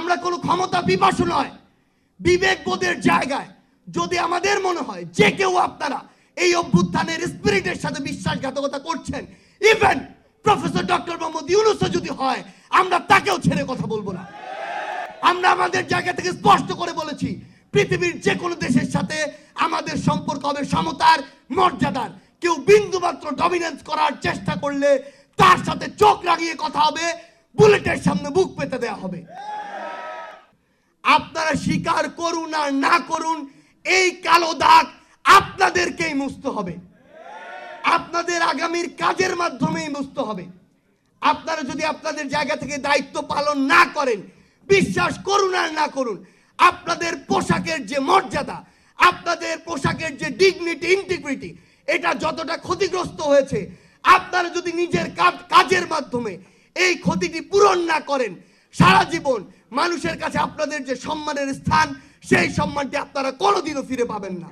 আমরা কোনো ক্ষমতা বিপাসু নয় বিবেক বোধের জায়গায়। যদি আমাদের মনে হয় যে কেউ আপনারা এই অভ্যুত্থানের স্পিরিটের সাথে বিশ্বাসঘাতকতা করছেন ইভেন প্রফেসর ডক্টর মোহাম্মদ ইউনুসও যদি হয়, আমরা তাকেও ছেড়ে কথা বলব না। আমরা আমাদের জায়গা থেকে স্পষ্ট করে বলেছি, পৃথিবীর যে কোনো দেশের সাথে আমাদের সম্পর্ক হবে সমতার মর্যাদার। কেউ বিন্দুমাত্র ডমিনেন্স করার চেষ্টা করলে তার সাথে চোখ লাগিয়ে কথা হবে বুলেটের সামনে বুক পেতে দেওয়া হবে। আপনারা স্বীকার করুন আর না করুন, এই কালো দাগ আপনাদেরকেই মুছতে হবে। আপনাদের আগামীর কাজের মাধ্যমেই মুছতে হবে। আপনারা যদি আপনাদের জায়গা থেকে দায়িত্ব পালন না করেন, বিশ্বাস করুন আর না করুন, আপনাদের পোশাকের যে মর্যাদা, আপনাদের পোশাকের যে ডিগনিটি ইন্টিগ্রিটি এটা যতটা ক্ষতিগ্রস্ত হয়েছে, আপনারা যদি নিজের কাজের মাধ্যমে এই ক্ষতিটি পূরণ না করেন সারা জীবন মানুষের কাছে আপনাদের যে সম্মানের স্থান, সেই সম্মানটি আপনারা কোনোদিনও ফিরে পাবেন না।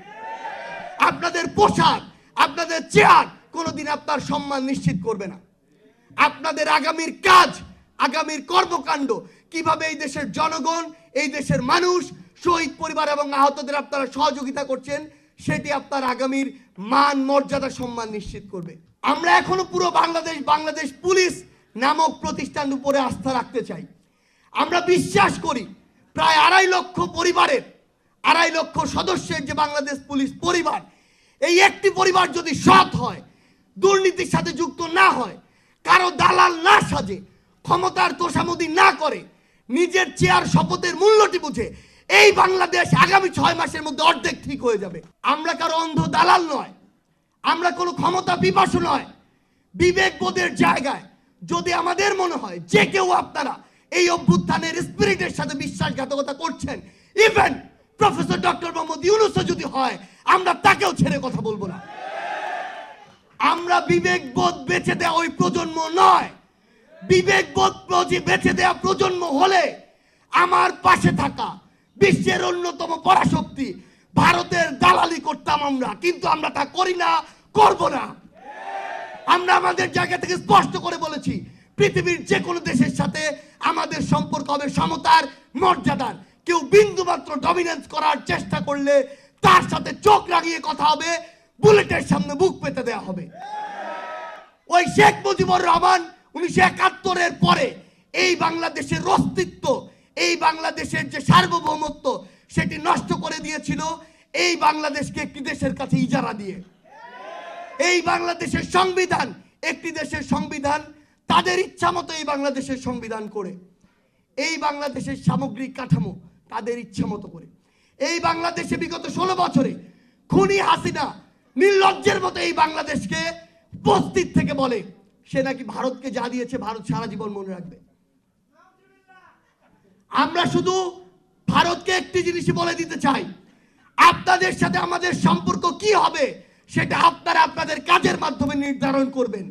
আপনাদের পোশাক, আপনাদের চেয়ার কোনোদিন আপনার সম্মান নিশ্চিত করবে না। আপনাদের আগামীর কাজ, আগামীর কর্মকাণ্ড, কীভাবে এই দেশের জনগণ, এই দেশের মানুষ, শহীদ পরিবার এবং আহতদের আপনারা সহযোগিতা করছেন, সেটি আপনার আগামীর মান, মর্যাদা, সম্মান নিশ্চিত করবে। আমরা এখনও পুরো বাংলাদেশ বাংলাদেশ পুলিশ নামক প্রতিষ্ঠান উপরে আস্থা রাখতে চাই। আমরা বিশ্বাস করি প্রায় আড়াই লক্ষ পরিবারের, আড়াই লক্ষ সদস্যের যে বাংলাদেশ পুলিশ পরিবার, এই একটি পরিবার যদি সৎ হয়, দুর্নীতির সাথে যুক্ত না হয়, কারও দালাল না সাজে, ক্ষমতার তোষামদি না করে, নিজের চেয়ার শপথের মূল্যটি বুঝে, এই বাংলাদেশ আগামী ছয় মাসের মধ্যে অর্ধেক ঠিক হয়ে যাবে। আমরা কারও অন্ধ দালাল নয়, আমরা কোনো ক্ষমতা বিপাসু নয়। বিবেক বোধের জায়গায় যদি আমাদের মনে হয়, যে কেউ আপনারা এই অভ্যুত্থানের স্পিরিটের সাথে বিশ্বাসঘাতকতা করছেন। ইভেন প্রফেসর ডক্টর মোহাম্মদ ইউনুসও যদি হয়, আমরা তাকেও ছেড়ে কথা বলব না। আমরা বিবেক বোধ বেঁচে দেওয়া ওই প্রজন্ম নয়। বিবেক বোধ বেঁচে দেওয়া প্রজন্ম হলে আমার পাশে থাকা বিশ্বের অন্যতম পরাশক্তি, ভারতের দালালি করতাম আমরা, কিন্তু আমরা তা করি না, করব না। আমরা আমাদের জায়গা থেকে স্পষ্ট করে বলেছি পৃথিবীর যে কোনো দেশের সাথে আমাদের সম্পর্ক হবে সমতার মর্যাদার। কেউ বিন্দুমাত্র ডমিনেন্স করার চেষ্টা করলে তার সাথে চোখ লাগিয়ে কথা হবে, বুলেটের সামনে বুক পেতে দেওয়া হবে। ওই শেখ মুজিবুর রহমান উনিশশো একাত্তরের পরে এই বাংলাদেশের অস্তিত্ব, এই বাংলাদেশের যে সার্বভৌমত্ব, সেটি নষ্ট করে দিয়েছিল এই বাংলাদেশকে একটি দেশের কাছে ইজারা দিয়ে। এই বাংলাদেশের সংবিধান একটি দেশের সংবিধান তাদের ইচ্ছা মতো এই বাংলাদেশের সংবিধান করে, এই বাংলাদেশের সামগ্রিক কাঠামো তাদের ইচ্ছা মতো করে। এই বাংলাদেশে বিগত ষোলো বছরে খুনি হাসিনা নির্লজ্জের মতো এই বাংলাদেশকে বস্তির থেকে বলে, সে নাকি ভারতকে যা দিয়েছে ভারত সারা জীবন মনে রাখবে। আমরা শুধু ভারতকে একটি জিনিসই বলে দিতে চাই, আপনাদের সাথে আমাদের সম্পর্ক কি হবে সেটা আপনারা আপনাদের কাজের মাধ্যমে নির্ধারণ করবেন।